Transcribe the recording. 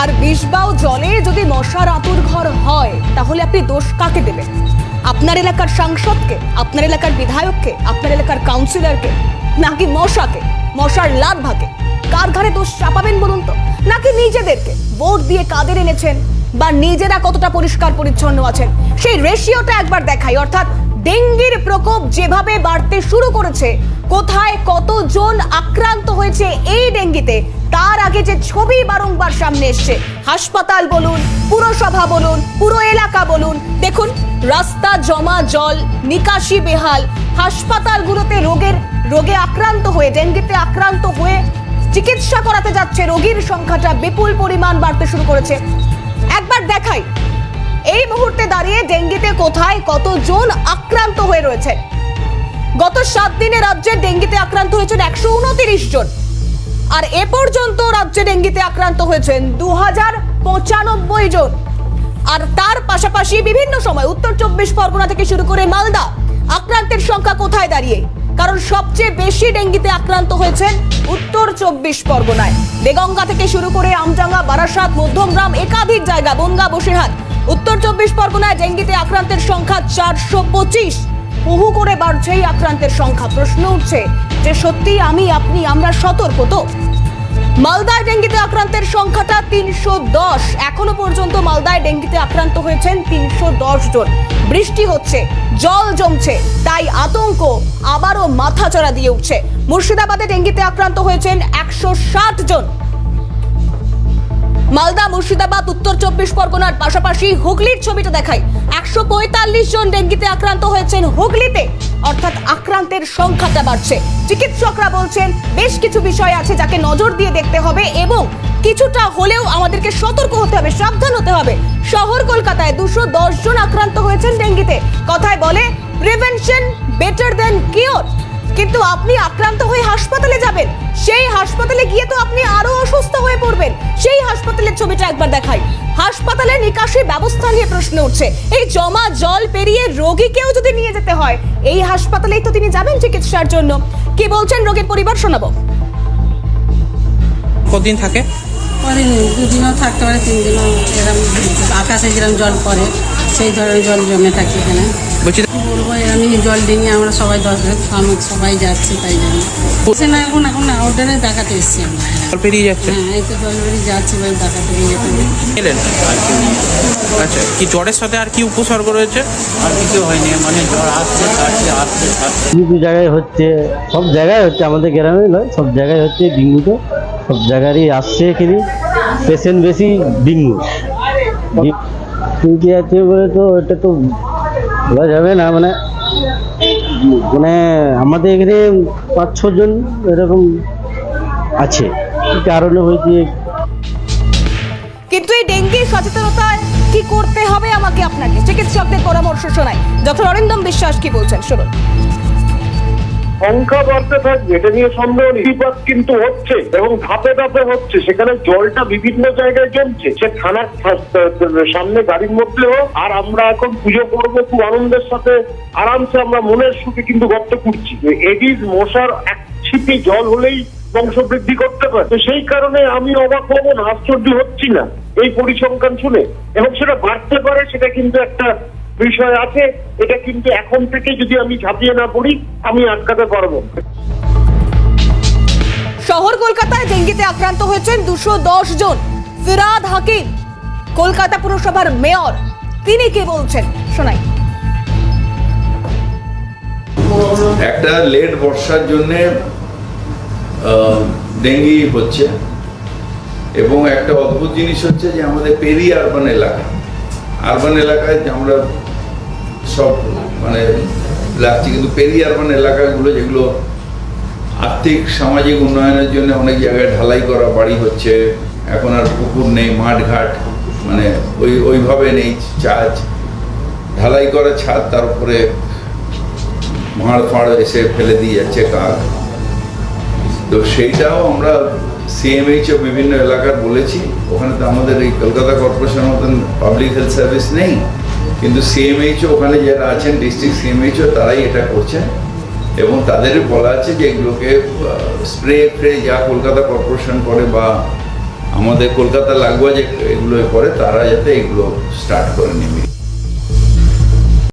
আর বিষবাও জলে যদি মশার আতুর ঘর হয়, তাহলে আপনি দোষ কাকে দেবেন? আপনার এলাকার সাংসদকে, আপনার এলাকার বিধায়ককে, আপনার এলাকার কাউন্সিলরকে নাকি মশাকে, মশার লার্ভাকে? কার ঘাড়ে দোষ চাপাবেন বলুন তো? নাকি নিজেদেরকে? ভোট দিয়ে কাদের এনেছেন? বা নিজেরা কতটা পরিষ্কার পরিচ্ছন্ন আছেন? সেই রেশিওটা একবার দেখাই। অর্থাৎ ডেঙ্গির প্রকোপ যেভাবে বাড়তে শুরু করেছে, কোথায় কতজন আক্রান্ত হয়েছে এই ডেঙ্গিতে তার আগে যে ছবি বারংবার সামনে এসছে, হাসপাতাল বলুন, পুরসভা বলুন, পুরো এলাকা বলুন, দেখুন, রাস্তা জমা জল, নিকাশি বেহাল, হাসপাতালগুলোতে রোগের, রোগে আক্রান্ত হয়ে, ডেঙ্গিতে আক্রান্ত হয়ে চিকিৎসা করাতে যাচ্ছে, রোগীর সংখ্যাটা বিপুল পরিমাণ বাড়তে শুরু করেছে। একবার দেখাই, এই মুহূর্তে দাঁড়িয়ে ডেঙ্গিতে কোথায় কতজন আক্রান্ত হয়ে রয়েছে? গত সাত দিনে রাজ্যে ডেঙ্গিতে আক্রান্ত হয়েছেন একশো উনতিরিশ জন। আর এ পর্যন্ত রাজ্যে ডেঙ্গিতে আক্রান্ত হয়েছেন দু হাজার পঁচানব্বই জন। আর তার পাশাপাশি বিভিন্ন সময় উত্তর চব্বিশ পরগনা থেকে শুরু করে মালদা আক্রান্তের সংখ্যা কোথায় দাঁড়িয়ে? কারণ সবচেয়ে বেশি ডেঙ্গিতে আক্রান্ত হয়েছেন উত্তর চব্বিশ পরগনায়। দেগঙ্গা থেকে শুরু করে আমডাঙ্গা, বারাসাত, মধ্যমগ্রাম, একাধিক জায়গা, বনগা, বসিরহাট। উত্তর চব্বিশ পরগনায় ডেঙ্গিতে আক্রান্তের সংখ্যা চারশো পঁচিশ। বহু করে বাড়ছেই আক্রান্তের সংখ্যা। প্রশ্ন উঠছে যে সত্যি আমি, আপনি, আমরা সতর্ক তো? মালদায় ডেঙ্গিতে আক্রান্তের সংখ্যাটা তিনশো দশ। এখনও পর্যন্ত মালদায় ডেঙ্গিতে আক্রান্ত হয়েছেন তিনশো দশ জন। বৃষ্টি হচ্ছে, জল জমছে, তাই আতঙ্ক আবারও মাথাচড়া দিয়ে উঠছে। মুর্শিদাবাদে ডেঙ্গিতে আক্রান্ত হয়েছেন একশো ষাট জন। মালদা, মুর্শিদাবাদ, উত্তর চব্বিশ পরগনার পাশাপাশি হুগলির ছবিটা দেখাই। একশো পঁয়তাল্লিশ জন ডেঙ্গিতে আক্রান্ত হয়েছেন হুগলিতে। অর্থাৎ আক্রান্তের সংখ্যাটা বাড়ছে। চিকিৎসকরা বলছেন, বেশ কিছু বিষয় আছে যাকে নজর দিয়ে দেখতে হবে এবং কিছুটা হলেও আমাদেরকে সতর্ক হতে হবে, সাবধান হতে হবে। শহর কলকাতায় দুশো দশ জন আক্রান্ত হয়েছেন ডেঙ্গিতে। কথায় বলে, প্রিভেনশন বেটার দেন কিওর। কিন্তু আপনি আক্রান্ত হয়ে হাসপাতালে যাবেন। সেই হাসপাতালে গিয়ে তো আপনি আরও অসুস্থ হয়ে সেই হাসপাতালের ছবিটা একবার দেখাই। হাসপাতালের নিকাশি ব্যবস্থা নিয়ে প্রশ্ন উঠছে। এই জমা জল পেরিয়ে রোগীকেও যদি নিয়ে যেতে হয় এই হাসপাতালেই তো তিনি যাবেন চিকিৎসার জন্য। কি বলছেন রোগীর পরিবার শোনাবো। কতদিন থাকে? পরে দুদিনও থাকতে পারে তিন দিনও এরকম আকাশে যেরকম জল পড়ে। সেই ধরনের জল জমে থাকে এখানে। বলছি বলব আমি জল দিই আমরা সবাই দশ আমার সবাই যাচ্ছে তাই জন্য। সে না এখন এখন আউটডোরে দেখাতে এসছি আমরা। জল পেরিয়ে যাচ্ছে? হ্যাঁ এই তো জল বেরিয়ে যাচ্ছি এবার দেখাতে নিয়ে যেতে আচ্ছা কি জ্বরের সাথে আর কি উপসর্গ রয়েছে? আর কিছু হয়নি মানে জ্বর আসছে আসছে কাটছে কিছু জায়গায় হচ্ছে সব জায়গায় হচ্ছে আমাদের গ্রামে নয় সব জায়গায় হচ্ছে ডেঙ্গু তো সব জায়গারই আসছে এখানে। পেশেন্ট বেশি ডেঙ্গু কি আছে বলে তো এটা তো বলা যাবে না মানে মানে আমাদের এখানে পাঁচ ছজন এরকম আছে। কি কারণে হয়েছে? কিন্তু এই ডেঙ্গি সচেতনতায় কি করতে হবে আমাকে আপনাকে চিকিৎসকদের পরামর্শ শোনায় ডক্টর অরিন্দম বিশ্বাস কি বলছেন? শুনুন। সংখ্যা বাড়তে থাকবে, এটা নিয়ে সন্দেহ নেই। কিন্তু হচ্ছে এবং ধাপে ধাপে হচ্ছে। সেখানে জলটা বিভিন্ন জায়গায় জমছে। সে থানার সামনে গাড়ির মধ্যে হোক আর আমরা এখন পুজো করব, খুব আনন্দের সাথে। আরামসে আমরা মনের সুখে কিন্তু গর্ত করছি এডিস মশার এক ছিপি জল হলেই বংশবৃদ্ধি করতে পারে। তো সেই কারণে আমি অবাক হব, না আশ্চর্য হচ্ছি না। এই পরিসংখ্যান শুনে। এবং সেটা বাড়তে পারে, সেটা কিন্তু একটা বিষয় আছে এটা কিন্তু এখন থেকে যদি আমি ঝাঁপিয়ে না পড়ি আমি আটকাতে পারব। শহর কলকাতায় ডেঙ্গিতে আক্রান্ত হয়েছেন দুশো দশ জন। ফিরাদ হাকিম কলকাতা পুরসভার মেয়র। তিনি কি বলছেন? শোনাই। একটা লেট বর্ষার জন্যে ডেঙ্গি হচ্ছে। এবং একটা অদ্ভুত জিনিস হচ্ছে যে আমাদের পেরি আরবান এলাকা আরবান এলাকায় যে আমরা সব মানে লাগছে। কিন্তু পেরি আরবান এলাকাগুলো যেগুলো আর্থিক, সামাজিক উন্নয়নের জন্য অনেক জায়গায় ঢালাই করা, বাড়ি হচ্ছে, এখন আর পুকুর নেই, মাঠঘাট মানে ওই, ওইভাবে নেই চাজ ঢালাই করা ছাদ, তার উপরে ভাঁড় ফাঁড় এসে ফেলে দিয়ে যাচ্ছে কাক। তো সেইটাও আমরা সিএমএইচও বিভিন্ন এলাকার বলেছি। ওখানে তো আমাদের এই কলকাতা কর্পোরেশনের মতন পাবলিক হেলথ সার্ভিস নেই। কিন্তু সিএমএইচও ওখানে যারা আছেন ডিস্ট্রিক্ট সিএমএইচও তারাই এটা করছেন। এবং তাদের বলা আছে যে এগুলোকে স্প্রে ফ্রে যা কলকাতা কর্পোরেশন করে বা আমাদের কলকাতা লাগোয়া যে এগুলো করে, তারা যাতে এগুলো স্টার্ট করে নেবে।